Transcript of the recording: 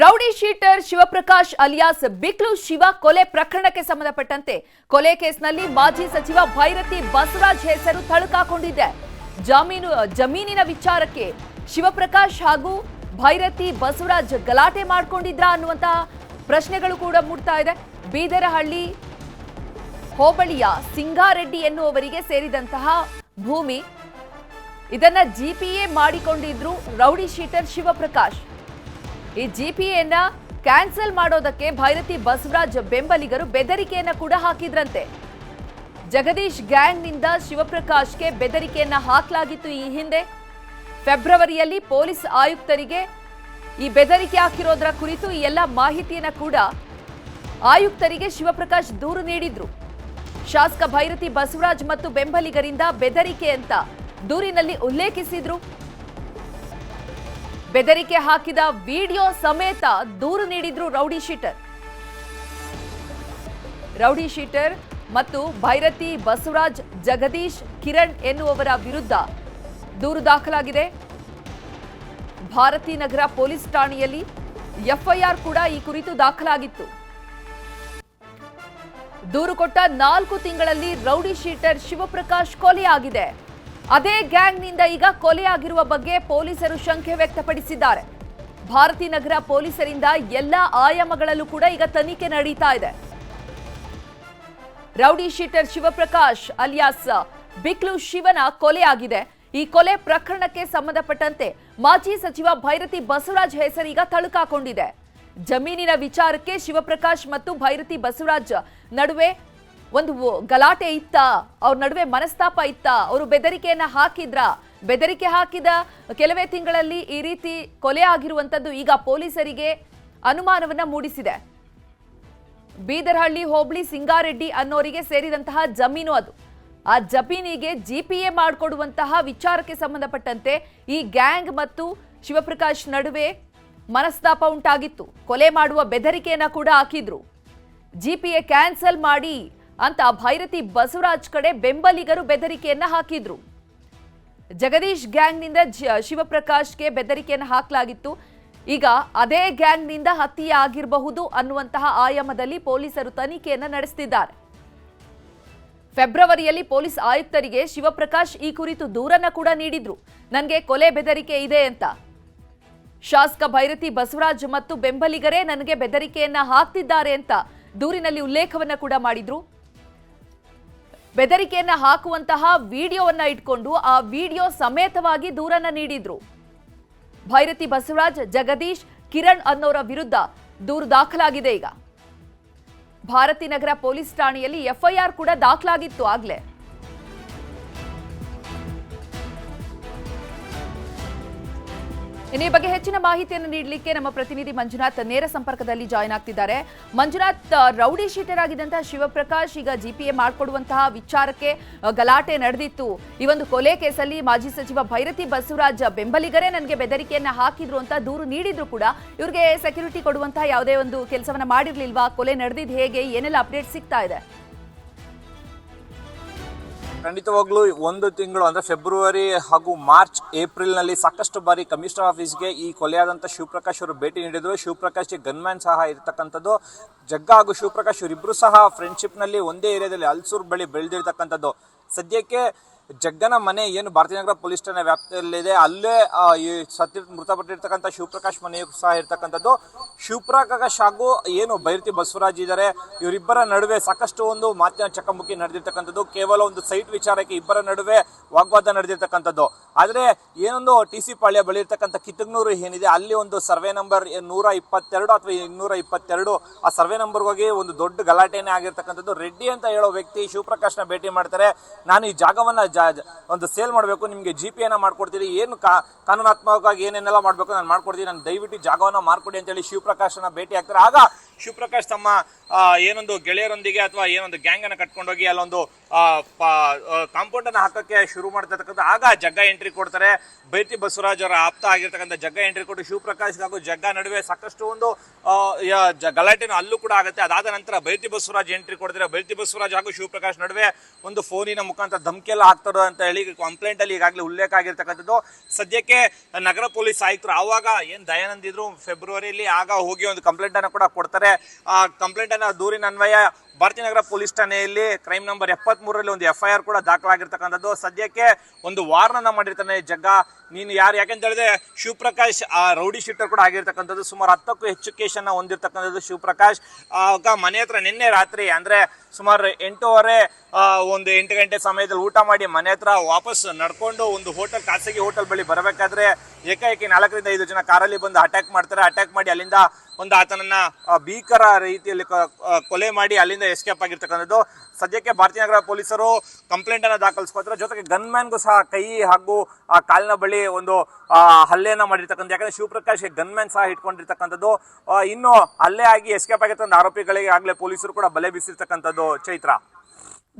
Rowdy sheeter Shivaprakash alias Biklu Shiva ಕೊಲೆ ಪ್ರಕರಣಕ್ಕೆ ಸಂಬಂಧಪಟ್ಟಂತೆ ಕೊಲೆ ಕೇಸ್ನಲ್ಲಿ ಮಾಜಿ ಸಚಿವ ಭೈರತಿ ಬಸವರಾಜ್ ಹೆಸರು ತಳುಕಾಕೊಂಡಿದೆ. ಜಾಮೀನು, ಜಮೀನಿನ ವಿಚಾರಕ್ಕೆ ಶಿವಪ್ರಕಾಶ್ ಹಾಗೂ ಭೈರತಿ ಬಸವರಾಜ್ ಗಲಾಟೆ ಮಾಡಿಕೊಂಡಿದ್ರ ಅನ್ನುವಂತಹ ಪ್ರಶ್ನೆಗಳು ಕೂಡ ಮೂಡ್ತಾ ಇದೆ. ಬೀದರಹಳ್ಳಿ ಹೋಬಳಿಯ ಸಿಂಗಾರೆಡ್ಡಿ ಎನ್ನುವವರಿಗೆ ಸೇರಿದಂತಹ ಭೂಮಿ ಇದನ್ನ ಜಿಪಿಎ ಮಾಡಿಕೊಂಡಿದ್ರು ರೌಡಿ ಶೀಟರ್ ಶಿವಪ್ರಕಾಶ್. ಈ ಜಿಪಿಎನ ಕ್ಯಾನ್ಸಲ್ ಮಾಡೋದಕ್ಕೆ ಭೈರತಿ ಬಸವರಾಜ್ ಬೆಂಬಲಿಗರು ಬೆದರಿಕೆಯನ್ನ ಕೂಡ ಹಾಕಿದ್ರಂತೆ. ಜಗದೀಶ್ ಗ್ಯಾಂಗ್ನಿಂದ ಶಿವಪ್ರಕಾಶ್ಗೆ ಬೆದರಿಕೆಯನ್ನ ಹಾಕಲಾಗಿತ್ತು ಈ ಹಿಂದೆ. ಫೆಬ್ರವರಿಯಲ್ಲಿ ಪೊಲೀಸ್ ಆಯುಕ್ತರಿಗೆ ಈ ಬೆದರಿಕೆ ಹಾಕಿರೋದ್ರ ಕುರಿತು ಈ ಎಲ್ಲ ಮಾಹಿತಿಯನ್ನ ಕೂಡ ಆಯುಕ್ತರಿಗೆ ಶಿವಪ್ರಕಾಶ್ ದೂರು ನೀಡಿದ್ರು. ಶಾಸಕ ಭೈರತಿ ಬಸವರಾಜ್ ಮತ್ತು ಬೆಂಬಲಿಗರಿಂದ ಬೆದರಿಕೆ ಅಂತ ದೂರಿನಲ್ಲಿ ಉಲ್ಲೇಖಿಸಿದ್ರು. ಬೆದರಿಕೆ ಹಾಕಿದ ವಿಡಿಯೋ ಸಮೇತ ದೂರು ನೀಡಿದ್ರು ರೌಡಿ ಶೀಟರ್. ರೌಡಿ ಶೀಟರ್ ಮತ್ತು ಭೈರತಿ ಬಸವರಾಜ್, ಜಗದೀಶ್, ಕಿರಣ್ ಎನ್ನುವವರ ವಿರುದ್ಧ ದೂರು ದಾಖಲಾಗಿದೆ. ಭಾರತಿ ನಗರ ಪೊಲೀಸ್ ಠಾಣೆಯಲ್ಲಿ ಎಫ್ಐಆರ್ ಕೂಡ ಈ ಕುರಿತು ದಾಖಲಾಗಿತ್ತು. ದೂರು ಕೊಟ್ಟ ನಾಲ್ಕು ತಿಂಗಳಲ್ಲಿ ರೌಡಿ ಶೀಟರ್ ಶಿವಪ್ರಕಾಶ್ ಕೊಲೆಯಾಗಿದೆ ಅದೇ ಗ್ಯಾಂಗ್ನಿಂದ ಈಗ ಕೊಲೆಯಾಗಿರುವ ಬಗ್ಗೆ ಪೊಲೀಸರು ಶಂಕೆ ವ್ಯಕ್ತಪಡಿಸಿದ್ದಾರೆ. ಭಾರತಿ ನಗರ ಪೊಲೀಸರಿಂದ ಎಲ್ಲ ಆಯಾಮಗಳಲ್ಲೂ ಕೂಡ ಈಗ ತನಿಖೆ ನಡೀತಾ ಇದೆ. Rowdy sheeter Shivaprakash alias Biklu ಶಿವನ ಕೊಲೆಯಾಗಿದೆ. ಈ ಕೊಲೆ ಪ್ರಕರಣಕ್ಕೆ ಸಂಬಂಧಪಟ್ಟಂತೆ ಮಾಜಿ ಸಚಿವ ಭೈರತಿ ಬಸವರಾಜ್ ಹೆಸರೀಗ ತಳುಕಾಕೊಂಡಿದೆ. ಜಮೀನಿನ ವಿಚಾರಕ್ಕೆ ಶಿವಪ್ರಕಾಶ್ ಮತ್ತು ಭೈರತಿ ಬಸವರಾಜ್ ನಡುವೆ ಒಂದು ಗಲಾಟೆ ಇತ್ತ, ಅವ್ರ ನಡುವೆ ಮನಸ್ತಾಪ ಇತ್ತ, ಅವರು ಬೆದರಿಕೆಯನ್ನ ಹಾಕಿದ್ರ. ಬೆದರಿಕೆ ಹಾಕಿದ ಕೆಲವೇ ತಿಂಗಳಲ್ಲಿ ಈ ರೀತಿ ಕೊಲೆ ಆಗಿರುವಂತದ್ದು ಈಗ ಪೊಲೀಸರಿಗೆ ಅನುಮಾನವನ್ನ ಮೂಡಿಸಿದೆ. ಬೀದರ್ಹಳ್ಳಿ, ಹೋಬಳಿ, ಸಿಂಗಾರೆಡ್ಡಿ ಅನ್ನೋರಿಗೆ ಸೇರಿದಂತಹ ಜಮೀನು ಅದು. ಆ ಜಮೀನಿಗೆ ಜಿಪಿಎ ಮಾಡಿಕೊಡುವಂತಹ ವಿಚಾರಕ್ಕೆ ಸಂಬಂಧಪಟ್ಟಂತೆ ಈ ಗ್ಯಾಂಗ್ ಮತ್ತು ಶಿವಪ್ರಕಾಶ್ ನಡುವೆ ಮನಸ್ತಾಪ ಉಂಟಾಗಿತ್ತು. ಕೊಲೆ ಮಾಡುವ ಬೆದರಿಕೆಯನ್ನ ಕೂಡ ಹಾಕಿದ್ರು. ಜಿಪಿಎ ಕ್ಯಾನ್ಸಲ್ ಮಾಡಿ ಅಂತ ಭೈರತಿ ಬಸವರಾಜ್ ಕಡೆ ಬೆಂಬಲಿಗರು ಬೆದರಿಕೆಯನ್ನ ಹಾಕಿದ್ರು. ಜಗದೀಶ್ ಗ್ಯಾಂಗ್ನಿಂದ ಶಿವಪ್ರಕಾಶ್ಗೆ ಬೆದರಿಕೆಯನ್ನು ಹಾಕಲಾಗಿತ್ತು. ಈಗ ಅದೇ ಗ್ಯಾಂಗ್ನಿಂದ ಹತ್ಯೆ ಆಗಿರಬಹುದು ಅನ್ನುವಂತಹ ಆಯಾಮದಲ್ಲಿ ಪೊಲೀಸರು ತನಿಖೆಯನ್ನು ನಡೆಸುತ್ತಿದ್ದಾರೆ ಫೆಬ್ರವರಿಯಲ್ಲಿ ಪೊಲೀಸ್ ಆಯುಕ್ತರಿಗೆ ಶಿವಪ್ರಕಾಶ್ ಈ ಕುರಿತು ದೂರನ್ನ ಕೂಡ ನೀಡಿದ್ರು. ನನಗೆ ಕೊಲೆ ಬೆದರಿಕೆ ಇದೆ ಅಂತ. ಶಾಸಕ ಭೈರತಿ ಬಸವರಾಜ್ ಮತ್ತು ಬೆಂಬಲಿಗರೇ ನನಗೆ ಬೆದರಿಕೆಯನ್ನ ಹಾಕ್ತಿದ್ದಾರೆ ಅಂತ ದೂರಿನಲ್ಲಿ ಉಲ್ಲೇಖವನ್ನ ಕೂಡ ಮಾಡಿದ್ರು. ಬೆದರಿಕೆಯನ್ನ ಹಾಕುವಂತಹ ವಿಡಿಯೋವನ್ನ ಇಟ್ಕೊಂಡು ಆ ವಿಡಿಯೋ ಸಮೇತವಾಗಿ ದೂರನ್ನ ನೀಡಿದ್ರು. ಭೈರತಿ ಬಸವರಾಜ್, ಜಗದೀಶ್, ಕಿರಣ್ ಅನ್ನೋರ ವಿರುದ್ಧ ದೂರು ದಾಖಲಾಗಿದೆ ಈಗ. ಭಾರತಿ ನಗರ ಪೊಲೀಸ್ ಠಾಣೆಯಲ್ಲಿ ಎಫ್ಐಆರ್ ಕೂಡ ದಾಖಲಾಗಿತ್ತು ಆಗ್ಲೇ. ಇನ್ನು ಈ ಬಗ್ಗೆ ಹೆಚ್ಚಿನ ಮಾಹಿತಿಯನ್ನು ನೀಡಲಿಕ್ಕೆ ನಮ್ಮ ಪ್ರತಿನಿಧಿ ಮಂಜುನಾಥ್ ನೇರ ಸಂಪರ್ಕದಲ್ಲಿ ಜಾಯ್ನ್ ಆಗ್ತಿದ್ದಾರೆ. ಮಂಜುನಾಥ್ ರೌಡಿ ಶೀಟರ್ ಆಗಿದ್ದಂತಹ ಶಿವಪ್ರಕಾಶ್ ಈಗ ಜಿಪಿಎ ಮಾಡಿಕೊಡುವಂತಹ ವಿಚಾರಕ್ಕೆ ಗಲಾಟೆ ನಡೆದಿತ್ತು. ಈ ಒಂದು ಕೊಲೆ ಕೇಸಲ್ಲಿ ಮಾಜಿ ಸಚಿವ ಭೈರತಿ ಬಸವರಾಜ್ ಬೆಂಬಲಿಗರೇ ನನಗೆ ಬೆದರಿಕೆಯನ್ನ ಹಾಕಿದ್ರು ಅಂತ ದೂರು ನೀಡಿದ್ರು ಕೂಡ. ಇವ್ರಿಗೆ ಸೆಕ್ಯೂರಿಟಿ ಕೊಡುವಂತಹ ಯಾವುದೇ ಒಂದು ಕೆಲಸವನ್ನ ಮಾಡಿರಲಿಲ್ವಾ? ಕೊಲೆ ನಡೆದಿದ್ದು ಹೇಗೆ? ಏನೆಲ್ಲ ಅಪ್ಡೇಟ್ ಸಿಗ್ತಾ ಇದೆ? ಖಂಡಿತವಾಗ್ಲೂ ಒಂದು ತಿಂಗಳು ಅಂದ್ರೆ ಫೆಬ್ರವರಿ ಹಾಗೂ ಮಾರ್ಚ್ ಏಪ್ರಿಲ್ನಲ್ಲಿ ಸಾಕಷ್ಟು ಬಾರಿ ಕಮಿಷನರ್ ಆಫೀಸ್ಗೆ ಈ ಕೊಲೆಯಾದಂತ ಶಿವಪ್ರಕಾಶ್ ಅವರು ಭೇಟಿ ನೀಡಿದ್ರು. ಶಿವಪ್ರಕಾಶ್ ಗನ್ಮ್ಯಾನ್ ಸಹ ಇರತಕ್ಕಂಥದ್ದು. ಜಗ್ಗ ಹಾಗೂ ಶಿವಪ್ರಕಾಶ್ ಇವರಿಬ್ರು ಸಹ ಫ್ರೆಂಡ್ಶಿಪ್ನಲ್ಲಿ ಒಂದೇ ಏರಿಯಾದಲ್ಲಿ ಅಲ್ಸೂರ್ ಬಳಿ ಬೆಳೆದಿರ್ತಕ್ಕಂಥದ್ದು. ಸದ್ಯಕ್ಕೆ ಜಗ್ಗನ ಮನೆ ಏನು ಭಾರತೀಯ ನಗರ ಪೊಲೀಸ್ ಠಾಣೆ ವ್ಯಾಪ್ತಿಯಲ್ಲಿದೆ, ಅಲ್ಲೇ ಈ ಸತ್ಯ ಮೃತಪಟ್ಟಿರ್ತಕ್ಕಂಥ ಶಿವಪ್ರಕಾಶ್ ಮನೆಯು ಸಹ ಇರ್ತಕ್ಕಂಥದ್ದು. ಶಿವಪ್ರಕಾಶ್ ಹಾಗೂ ಏನು ಬೈರತಿ ಬಸವರಾಜ್ ಇದ್ದಾರೆ, ಇವರಿಬ್ಬರ ನಡುವೆ ಸಾಕಷ್ಟು ಒಂದು ಮಾತಿನ ಚಕಮಕಿ ನಡೆದಿರ್ತಕ್ಕಂಥದ್ದು. ಕೇವಲ ಒಂದು ಸೈಟ್ ವಿಚಾರಕ್ಕೆ ಇಬ್ಬರ ನಡುವೆ ವಾಗ್ವಾದ ನಡೆದಿರ್ತಕ್ಕಂಥದ್ದು. ಆದರೆ, ಏನೊಂದು ಟಿ ಸಿ ಪಾಳ್ಯ ಬಳಿ ಇರ್ತಕ್ಕಂಥ ಕಿತ್ತಗ್ನೂರು ಏನಿದೆ, ಅಲ್ಲಿ ಒಂದು ಸರ್ವೆ ನಂಬರ್ ನೂರ ಇಪ್ಪತ್ತೆರಡು ಅಥವಾ ಇನ್ನೂರ ಇಪ್ಪತ್ತೆರಡು, ಆ ಸರ್ವೆ ನಂಬರ್ ಹೋಗಿ ಒಂದು ದೊಡ್ಡ ಗಲಾಟೆನೇ ಆಗಿರ್ತಕ್ಕಂಥದ್ದು. ರೆಡ್ಡಿ ಅಂತ ಹೇಳೋ ವ್ಯಕ್ತಿ ಶಿವಪ್ರಕಾಶ್ನ ಭೇಟಿ ಮಾಡ್ತಾರೆ. ನಾನು ಈ ಜಾಗವನ್ನ ಒಂದು ಸೇಲ್ ಮಾಡಬೇಕು, ನಿಮಗೆ ಜಿ ಪಿ ಮಾಡ್ಕೊಡ್ತೀರಿ, ಏನು ಕಾನೂನಾತ್ಮಕವಾಗಿ ಏನೇನೆಲ್ಲ ಮಾಡಬೇಕು ನಾನು ಮಾಡ್ಕೊಡ್ತೀನಿ. ನಾನು ದಯವಿಟ್ಟು ಜಾಗವನ್ನು ಜಾಗವನ್ನ ಮಾರ್ಕೊಡಿ ಅಂತೇಳಿ ಶಿವಪ್ರಕಾಶನ ಭೇಟಿ ಆಗ್ತಾರೆ. ಆಗ ಶಿವಪ್ರಕಾಶ್ ತಮ್ಮ ಏನೊಂದು ಗೆಳೆಯರೊಂದಿಗೆ ಅಥವಾ ಏನೊಂದು ಗ್ಯಾಂಗ್ ಅನ್ನ ಕಟ್ಕೊಂಡೋಗಿ ಅಲ್ಲೊಂದು ಕಾಂಪೌಂಡ್ ಅನ್ನ ಹಾಕಕ್ಕೆ ಶುರು ಮಾಡ್ತಿರ್ತಕ್ಕಂಥ ಆಗ ಜಗ್ಗ ಎಂಟ್ರಿ ಕೊಡ್ತಾರೆ. ಬೈತಿ ಬಸವರಾಜ್ ಅವರ ಆಪ್ತ ಆಗಿರ್ತಕ್ಕಂಥ ಜಗ್ಗ ಎಂಟ್ರಿ ಕೊಟ್ಟು ಶಿವಪ್ರಕಾಶ್ ಹಾಗೂ ಜಗ್ಗ ನಡುವೆ ಸಾಕಷ್ಟು ಒಂದು ಗಲಾಟೆನೂ ಅಲ್ಲೂ ಕೂಡ ಆಗುತ್ತೆ. ಅದಾದ ನಂತರ ಬೈತಿ ಬಸವರಾಜ್ ಎಂಟ್ರಿ ಕೊಡ್ತಾರೆ. ಬೈತಿ ಬಸವರಾಜ್ ಹಾಗೂ ಶಿವಪ್ರಕಾಶ್ ನಡುವೆ ಒಂದು ಫೋನಿನ ಮುಖಾಂತರ ಧಮಕಿ ಎಲ್ಲ ಹಾಕ್ತಾರೋ ಅಂತ ಹೇಳಿ ಕಂಪ್ಲೇಂಟ್ ಅಲ್ಲಿ ಈಗಾಗಲೇ ಉಲ್ಲೇಖ ಆಗಿರ್ತಕ್ಕಂಥದ್ದು. ಸದ್ಯಕ್ಕೆ ನಗರ ಪೊಲೀಸ್ ಆಯುಕ್ತರು ಆವಾಗ ಏನ್ ದಯಾನಂದ್ ಇದ್ರು ಫೆಬ್ರವರಿಯಲ್ಲಿ ಆಗ ಹೋಗಿ ಒಂದು ಕಂಪ್ಲೇಂಟ್ ಅನ್ನು ಕೂಡ ಕೊಡ್ತಾರೆ. ಕಂಪ್ಲೇಂಟ್ ಅನ್ನ ದೂರಿನ ಅನ್ವಯ ಭಾರತೀಯ ನಗರ ಪೊಲೀಸ್ ಠಾಣೆಯಲ್ಲಿ ಕ್ರೈಮ್ ನಂಬರ್ ಎಪ್ಪತ್ತ್ ಮೂರರಲ್ಲಿ ಒಂದು ಎಫ್ ಐ ಆರ್ ಕೂಡ ದಾಖಲಾಗಿರ್ತಕ್ಕಂಥದ್ದು. ಸದ್ಯಕ್ಕೆ ಒಂದು ವಾರ್ನನ್ನ ಮಾಡಿರ್ತಾನೆ ಜಗ್ಗ. ನೀನು ಯಾರು? ಯಾಕೆಂತ ಹೇಳಿದ್ರೆ ಶಿವಪ್ರಕಾಶ್, ಆ ರೌಡಿ ಶೀಟರ್ ಕೂಡ ಆಗಿರ್ತಕ್ಕಂಥದ್ದು. ಸುಮಾರು ಹತ್ತಕ್ಕೂ ಹೆಚ್ಚು ಕೇಸನ್ನ ಹೊಂದಿರತಕ್ಕಂಥದ್ದು ಶಿವಪ್ರಕಾಶ್. ಆಗ ಮನೆ ಹತ್ರ ನಿನ್ನೆ ರಾತ್ರಿ, ಅಂದ್ರೆ ಸುಮಾರು ಎಂಟೂವರೆ ಒಂದು ಎಂಟು ಗಂಟೆ ಸಮಯದಲ್ಲಿ ಊಟ ಮಾಡಿ ಮನೆ ಹತ್ರ ವಾಪಸ್ ನಡ್ಕೊಂಡು ಒಂದು ಹೋಟೆಲ್, ಖಾಸಗಿ ಹೋಟೆಲ್ ಬಳಿ ಬರಬೇಕಾದ್ರೆ ಏಕಾಏಕಿ ನಾಲ್ಕರಿಂದ ಐದು ಜನ ಕಾರಲ್ಲಿ ಬಂದು ಅಟ್ಯಾಕ್ ಮಾಡ್ತಾರೆ. ಅಟ್ಯಾಕ್ ಮಾಡಿ ಅಲ್ಲಿಂದ ಒಂದು ಆತನನ್ನ ಭೀಕರ ರೀತಿಯಲ್ಲಿ ಕೊಲೆ ಮಾಡಿ ಅಲ್ಲಿಂದ ಎಸ್ಕೇಪ್ ಆಗಿರ್ತಕ್ಕಂಥದ್ದು. ಸದ್ಯಕ್ಕೆ ಭಾರತೀಯ ನಗರ ಪೊಲೀಸರು ಕಂಪ್ಲೇಂಟ್ ಅನ್ನ ದಾಖಲಿಸ್ಕೊತಾರೆ ಜೊತೆಗೆ ಗನ್ಮ್ಯಾನ್ಗೂ ಸಹ ಕೈ ಹಾಗೂ, ಆ, ಕಾಲಿನ ಬಳಿ ಒಂದು ಹಲ್ಲೆಯನ್ನ ಮಾಡಿರ್ತಕ್ಕಂಥ ಯಾಕಂದ್ರೆ ಶಿವಪ್ರಕಾಶ್ ಗನ್ಮ್ಯಾನ್ ಸಹ ಇಟ್ಕೊಂಡಿರ್ತಕ್ಕಂಥದ್ದು. ಇನ್ನು ಹಲ್ಲೆ ಆಗಿ ಎಸ್ಕೇಪ್ ಆಗಿರ್ತಕ್ಕಂಥ ಆರೋಪಿಗಳಿಗೆ ಆಗ್ಲೇ ಪೊಲೀಸರು ಕೂಡ ಬಲೆ ಬೀಸಿರ್ತಕ್ಕಂಥದ್ದು ಚೈತ್ರ.